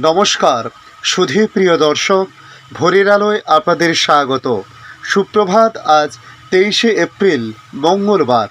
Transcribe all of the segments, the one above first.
নমস্কার, সুধী প্রিয় দর্শক, ভোরের আলোয় আপনাদের স্বাগত। সুপ্রভাত, আজ তেইশে এপ্রিল, মঙ্গলবার।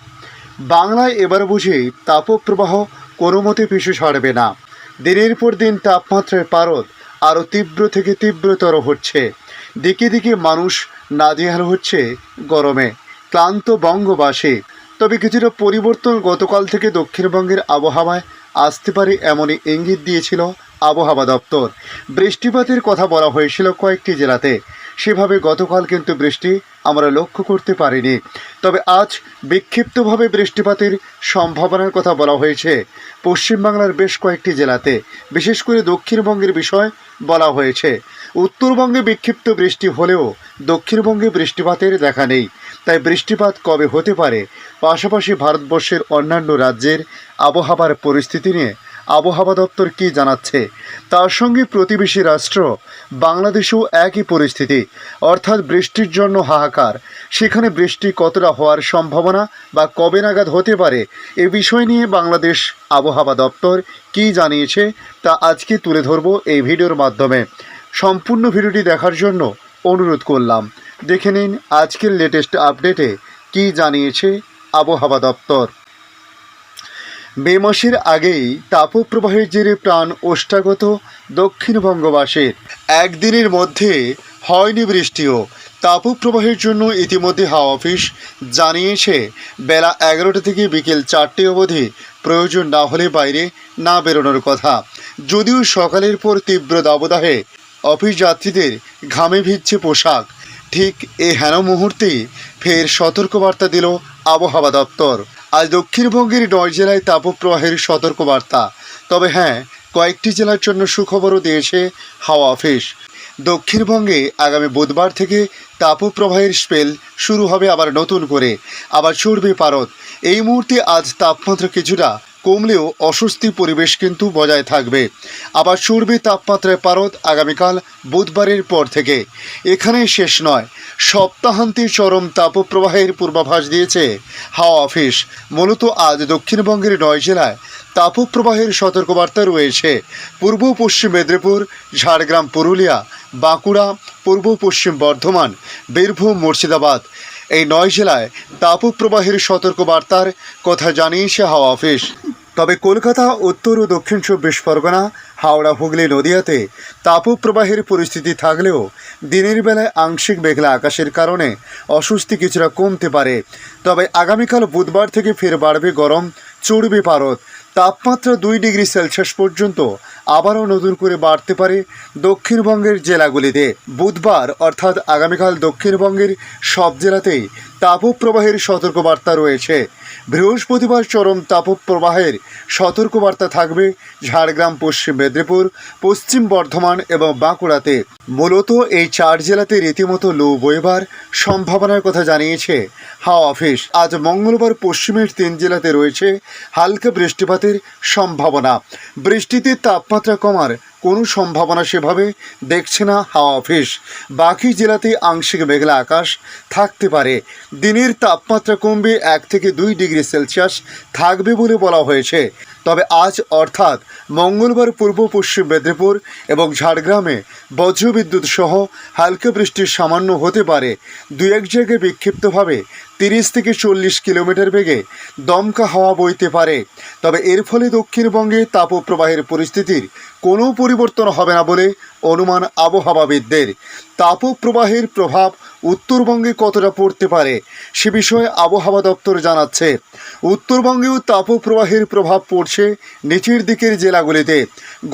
বাংলায় এবার বুঝি তাপপ্রবাহ কোনো মতে পিছু ছাড়বে না। দিনের পর দিন তাপমাত্রার পারদ আরও তীব্র থেকে তীব্রতর হচ্ছে। দিকে দিকে মানুষ নাজেহাল হচ্ছে গরমে। ক্লান্ত বঙ্গবাসী। তবে কিছুটা পরিবর্তন গতকাল থেকে দক্ষিণবঙ্গের আবহাওয়ায় আসতে পারে এমনই ইঙ্গিত দিয়েছিল আবহাওয়া দপ্তর। বৃষ্টিপাতের কথা বলা হয়েছিল কয়েকটি জেলাতে। সেভাবে গতকাল কিন্তু বৃষ্টি আমরা লক্ষ্য করতে পারিনি। তবে আজ বিক্ষিপ্তভাবে বৃষ্টিপাতের সম্ভাবনার কথা বলা হয়েছে। পশ্চিমবাংলার বেশ কয়েকটি জেলাতে, বিশেষ করে দক্ষিণবঙ্গের বিষয় বলা হয়েছে। উত্তরবঙ্গে বিক্ষিপ্ত বৃষ্টি হলেও দক্ষিণবঙ্গে বৃষ্টিপাতের দেখা নেই। তাই বৃষ্টিপাত কবে হতে পারে? পাশাপাশি ভারতবর্ষের অন্যান্য রাজ্যের আবহাওয়ার পরিস্থিতি নিয়ে আবহাওয়া দপ্তর কী জানাচ্ছে? তার সঙ্গে প্রতিবেশী রাষ্ট্র, বাংলাদেশেও একই পরিস্থিতি। অর্থাৎ বৃষ্টির জন্য হাহাকার। সেখানে বৃষ্টি কতটা হওয়ার সম্ভাবনা বা কবে নাগাদ হতে পারে, এ বিষয় নিয়ে বাংলাদেশ আবহাওয়া দপ্তর কী জানিয়েছে তা আজকে তুলে ধরবো এই ভিডিওর মাধ্যমে। সম্পূর্ণ ভিডিওটি দেখার জন্য অনুরোধ করলাম। দেখে নিন আজকের লেটেস্ট আপডেটে কী জানিয়েছে আবহাওয়া দপ্তর। মে মাসের আগেই তাপপ্রবাহের জেরে প্রাণ ওষ্ঠাগত দক্ষিণবঙ্গবাসীর একদিনের মধ্যে হয়নি বৃষ্টিও। তাপপ্রবাহের জন্য ইতিমধ্যে হাওয়া অফিস জানিয়েছে, বেলা এগারোটা থেকে বিকেল চারটে অবধি প্রয়োজন না হলে বাইরে না বেরোনোর কথা। যদিও সকালের পর তীব্র দাবদাহে অফিস যাত্রীদের ঘামে ভিজছে পোশাক। ঠিক এ হেন মুহূর্তেই ফের সতর্কবার্তা দিল আবহাওয়া দপ্তর। আজ দক্ষিণবঙ্গের নয় জেলায় তাপপ্রবাহের সতর্কবার্তা। তবে হ্যাঁ কয়েকটি জেলার জন্য সুখবরও দিয়েছে হাওয়া অফিস। দক্ষিণবঙ্গে আগামী বুধবার থেকে তাপপ্রবাহের স্পেল শুরু হবে আবার নতুন করে। আবার চড়বে পারদ। এই মুহূর্তে আজ তাপমাত্রা কিছুটা কমলেও অস্বস্তি পরিবেশ কিন্তু বজায় থাকবে। আবার চড়বে তাপমাত্রায় পারদ আগামীকাল বুধবারের পর থেকে। এখানে শেষ নয়, সপ্তাহান্তে চরম তাপপ্রবাহের পূর্বাভাস দিয়েছে হাওয়া অফিস। মূলত আজ দক্ষিণবঙ্গের নয় জেলায় তাপপ্রবাহের সতর্কবার্তা রয়েছে। পূর্ব পশ্চিম মেদিনীপুর, ঝাড়গ্রাম, পুরুলিয়া, বাঁকুড়া, পূর্ব পশ্চিম বর্ধমান, বীরভূম, মুর্শিদাবাদ। এই নয় জেলায় তাপপ্রবাহের সতর্কবার্তার কথা জানিয়েছে হাওয়া অফিস। তবে কলকাতা, উত্তর ও দক্ষিণ চব্বিশ পরগনা, হাওড়া, হুগলি, নদিয়াতে তাপপ্রবাহের পরিস্থিতি থাকলেও দিনের বেলায় আংশিক মেঘলা আকাশের কারণে অস্বস্তি কিছুটা কমতে পারে। তবে আগামীকাল বুধবার থেকে ফের বাড়বে গরম, চড়বে পারদ। তাপমাত্রা দুই ডিগ্রি সেলসিয়াস পর্যন্ত আবারও নতুন করে বাড়তে পারে দক্ষিণবঙ্গের জেলাগুলিতে। বুধবার, অর্থাৎ আগামীকাল দক্ষিণবঙ্গের সব জেলাতেই তাপপ্রবাহের সতর্কবার্তা রয়েছে। বৃহস্পতিবার চরম তাপপ্রবাহের সতর্কবার্তা থাকবে ঝাড়গ্রাম, পশ্চিম মেদিনীপুর, পশ্চিম বর্ধমান এবং বাঁকুড়াতে। মূলত এই চার জেলাতে রীতিমতো লো বইবার সম্ভাবনার কথা জানিয়েছে হাওয়া অফিস। আজ মঙ্গলবার পশ্চিমের তিন জেলাতে রয়েছে হালকা বৃষ্টিপাতের সম্ভাবনা। বৃষ্টিতে তাপমাত্রা কমার কোনো সম্ভাবনা সেভাবে দেখছে না হাওয়া অফিস। বাকি জেলাতে আংশিক মেঘলা আকাশ থাকতে পারে। দিনের তাপমাত্রা কমবে এক থেকে দুই ডিগ্রি সেলসিয়াস থাকবে বলে বলা হয়েছে। তবে আজ অর্থাৎ মঙ্গলবার পূর্ব পশ্চিম মেদিনীপুর এবং ঝাড়গ্রামে বজ্রবিদ্যুৎ সহ হালকা বৃষ্টির সামান্য হতে পারে। দু এক জায়গায় বিক্ষিপ্তভাবে তিরিশ থেকে চল্লিশ কিলোমিটার বেগে দমকা হাওয়া বইতে পারে। তবে এর ফলে দক্ষিণবঙ্গে তাপপ্রবাহের পরিস্থিতির কোনো পরিবর্তন হবে না বলে অনুমান আবহাওয়াবিদদের। তাপপ্রবাহের প্রভাব উত্তরবঙ্গে কতটা পড়তে পারে সে বিষয়ে আবহাওয়া দপ্তর জানাচ্ছে। উত্তরবঙ্গেও তাপপ্রবাহের প্রভাব পড়ছে নিচের দিকের জেলাগুলিতে।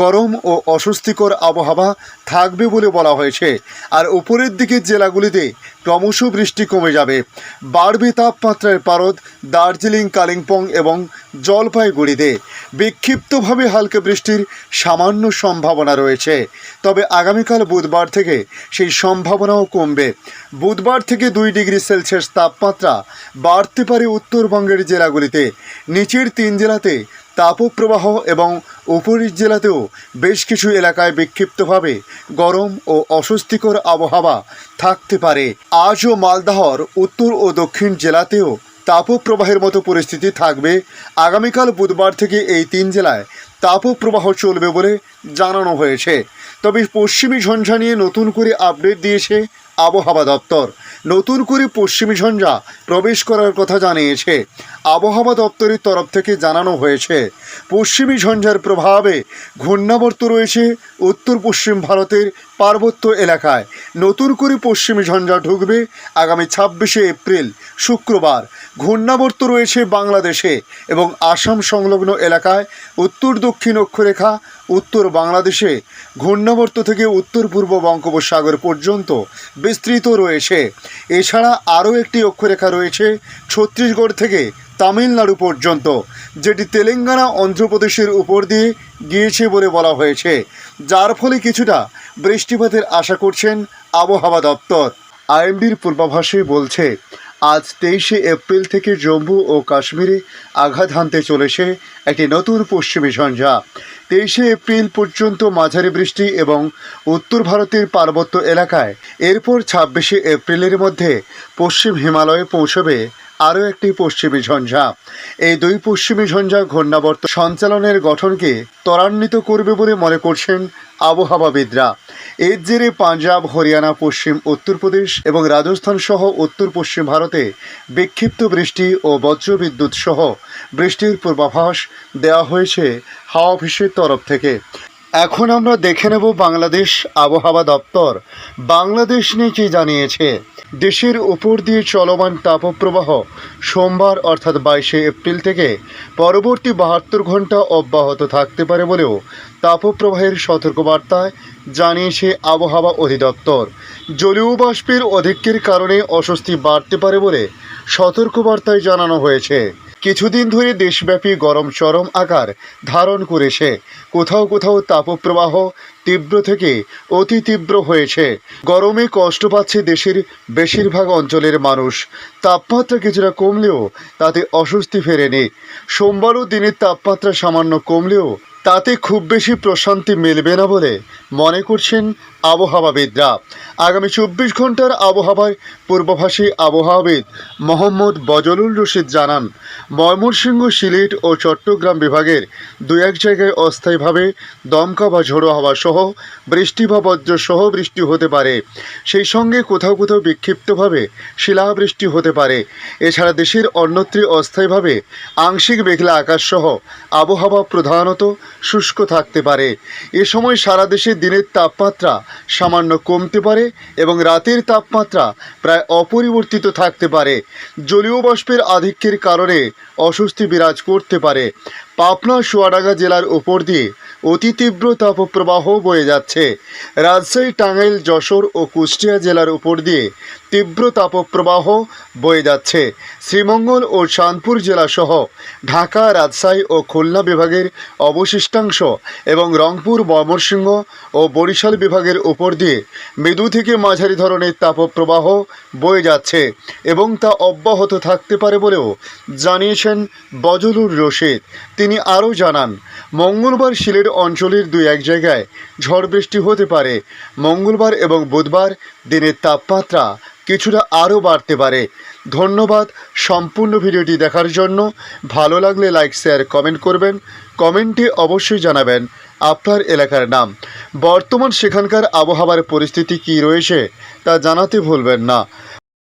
গরম ও অস্বস্তিকর আবহাওয়া থাকবে বলে বলা হয়েছে। আর উপরের দিকের জেলাগুলিতে ক্রমশ বৃষ্টি কমে যাবে। বাড়বে তাপমাত্রার পারদ দার্জিলিং, কালিম্পং এবং জলপাইগুড়িতে। বিক্ষিপ্তভাবে হালকা বৃষ্টির সামান্য সম্ভাবনা রয়েছে। তবে আগামীকাল বুধবার থেকে সেই সম্ভাবনাও কমবে। বুধবার থেকে দুই ডিগ্রি সেলসিয়াস তাপমাত্রা বাড়তে পারে উত্তরবঙ্গের জেলাগুলিতে। নিচের তিন জেলাতে তাপপ্রবাহ এবং উপরের জেলাতেও বেশ কিছু এলাকায় বিক্ষিপ্তভাবে গরম ও অস্বস্তিকর আবহাওয়া থাকতে পারে। আজও মালদাহর উত্তর ও দক্ষিণ জেলাতেও তাপপ্রবাহের মতো পরিস্থিতি থাকবে। আগামীকাল বুধবার থেকে এই তিন জেলায় তাপপ্রবাহ চলবে বলে জানানো হয়েছে। তবে পশ্চিমী ঝঞ্ঝা নিয়ে নতুন করে আপডেট দিয়েছে আবহাওয়া দপ্তর। নতুন করে পশ্চিমী ঝঞ্ঝা প্রবেশ করার কথা জানিয়েছে। আবহাওয়া দপ্তরের তরফ থেকে জানানো হয়েছে, পশ্চিমী ঝঞ্ঝার প্রভাবে ঘূর্ণাবর্ত রয়েছে উত্তর পশ্চিম ভারতের পার্বত্য এলাকায়। নতুন করে পশ্চিমী ঝঞ্ঝা ঢুকবে আগামী ছাব্বিশে এপ্রিল, শুক্রবার। ঘূর্ণাবর্ত রয়েছে বাংলাদেশে এবং আসাম সংলগ্ন এলাকায় উত্তর দক্ষিণ অক্ষরেখা, উত্তর বাংলাদেশে। ঘূর্ণাবর্ত থেকে উত্তর পূর্ব বঙ্গোপসাগর পর্যন্ত বিস্তৃত রয়েছে। এছাড়া আরও একটি অক্ষরেখা রয়েছে ছত্তিশগড় থেকে তামিলনাড়ু পর্যন্ত, যেটি তেলেঙ্গানা, অন্ধ্রপ্রদেশের উপর দিয়ে গিয়েছে বলে বলা হয়েছে, যার ফলে কিছুটা বৃষ্টিপাতের আশা করছেন আবহাওয়া দপ্তর। আইএমডির পূর্বাভাসে বলছে, আজ তেইশে এপ্রিল থেকে জম্মু ও কাশ্মীরে আঘাত হানতে চলেছে একটি নতুন পশ্চিমী ঝঞ্ঝা। তেইশে এপ্রিল পর্যন্ত মাঝারি বৃষ্টি এবং উত্তর ভারতের পার্বত্য এলাকায়, এরপর ছাব্বিশে এপ্রিলের মধ্যে পশ্চিম হিমালয়ে পৌঁছবে আরও একটি পশ্চিমী ঝঞ্ঝা। এই দুই পশ্চিমী ঝঞ্ঝা ঘূর্ণাবর্ত সঞ্চালনের গঠনকে ত্বরান্বিত করবে বলে মনে করছেন আবহাওয়াবিদরা এর জেরে পাঞ্জাব, হরিয়ানা, পশ্চিম, উত্তরপ্রদেশ এবং রাজস্থান সহ উত্তর পশ্চিম ভারতে বিক্ষিপ্ত বৃষ্টি ও বজ্রবিদ্যুৎ সহ বৃষ্টির পূর্বাভাস দেওয়া হয়েছে হাওয়া অফিসের তরফ থেকে। এখন আমরা দেখে নেব বাংলাদেশ আবহাওয়া দপ্তর। বাংলাদেশ নিয়ে কী জানিয়েছে? দেশের উপর দিয়ে চলমান তাপপ্রবাহ সোমবার অর্থাৎ বাইশে এপ্রিল থেকে পরবর্তী বাহাত্তর ঘণ্টা অব্যাহত থাকতে পারে বলেও তাপপ্রবাহের সতর্কবার্তায় জানিয়েছে আবহাওয়া অধিদপ্তর। জলীয় বাষ্পের অধিক্যের কারণে অস্বস্তি বাড়তে পারে বলে সতর্কবার্তায় জানানো হয়েছে। কিছুদিন ধরে দেশব্যাপী গরম চরম আকার ধারণ করেছে। কোথাও কোথাও তাপপ্রবাহ তীব্র থেকে অতি তীব্র হয়েছে। গরমে কষ্ট পাচ্ছে দেশের বেশিরভাগ অঞ্চলের মানুষ। তাপমাত্রা কিছুটা কমলেও তাতে অস্বস্তি ফেরেনি। সোমবারও দিনের তাপমাত্রা সামান্য কমলেও তাতে খুব বেশি প্রশান্তি মিলবে না বলে মনে করছেন আবহাওয়াবিদরা। আগামী চব্বিশ ঘণ্টার আবহাওয়ায় পূর্বাভাসী আবহাওয়াবিদ মোহাম্মদ বজলুল রশিদ জানান, ময়মনসিংহ, সিলেট ও চট্টগ্রাম বিভাগের দু এক জায়গায় অস্থায়ীভাবে দমকা বা ঝোড়ো হাওয়া সহ বৃষ্টি বা বজ্র সহ বৃষ্টি হতে পারে। সেই সঙ্গে কোথাও কোথাও বিক্ষিপ্তভাবে শিলাবৃষ্টি হতে পারে। এছাড়া দেশের অন্যত্রে অস্থায়ীভাবে আংশিক মেঘলা আকাশ সহ আবহাওয়া প্রধানত শুষ্ক থাকতে পারে। এ সময় সারা দেশে দিনের তাপমাত্রা সামান্য কমতে পারে এবং রাতের তাপমাত্রা প্রায় অপরিবর্তিত থাকতে পারে। জলীয় বাষ্পের আধিক্যের কারণে অস্বস্তি বিরাজ করতে পারে। পাবনা চুয়াডাঙ্গা জেলার উপর দিয়ে অতি তীব্র তাপপ্রবাহ বয়ে যাচ্ছে। রাজশাহী, টাঙ্গাইল, যশোর ও কুষ্টিয়া জেলার উপর দিয়ে তীব্র তাপপ্রবাহ বয়ে যাচ্ছে। শ্রীমঙ্গল ও চাঁদপুর জেলাসহ ঢাকা, রাজশাহী ও খুলনা বিভাগের অবশিষ্টাংশ এবং রংপুর, ময়মনসিংহ ও বরিশাল বিভাগের উপর দিয়ে মৃদু থেকে মাঝারি ধরনের তাপপ্রবাহ বয়ে যাচ্ছে এবং তা অব্যাহত থাকতে পারে বলেও জানিয়েছেন বজলুর রশিদ। তিনি আরও জানান, মঙ্গলবার সিলেট অঞ্চলের দুই এক জায়গায় ঝড় বৃষ্টি হতে পারে। মঙ্গলবার এবং বুধবার দিনের তাপমাত্রা কিছুটা আরও বাড়তে পারে। ধন্যবাদ সম্পূর্ণ ভিডিওটি দেখার জন্য। ভালো লাগলে লাইক, শেয়ার, কমেন্ট করবেন। কমেন্টে অবশ্যই জানাবেন আপনার এলাকার নাম। বর্তমান সেখানকার আবহাওয়ার পরিস্থিতি কী রয়েছে তা জানাতে ভুলবেন না।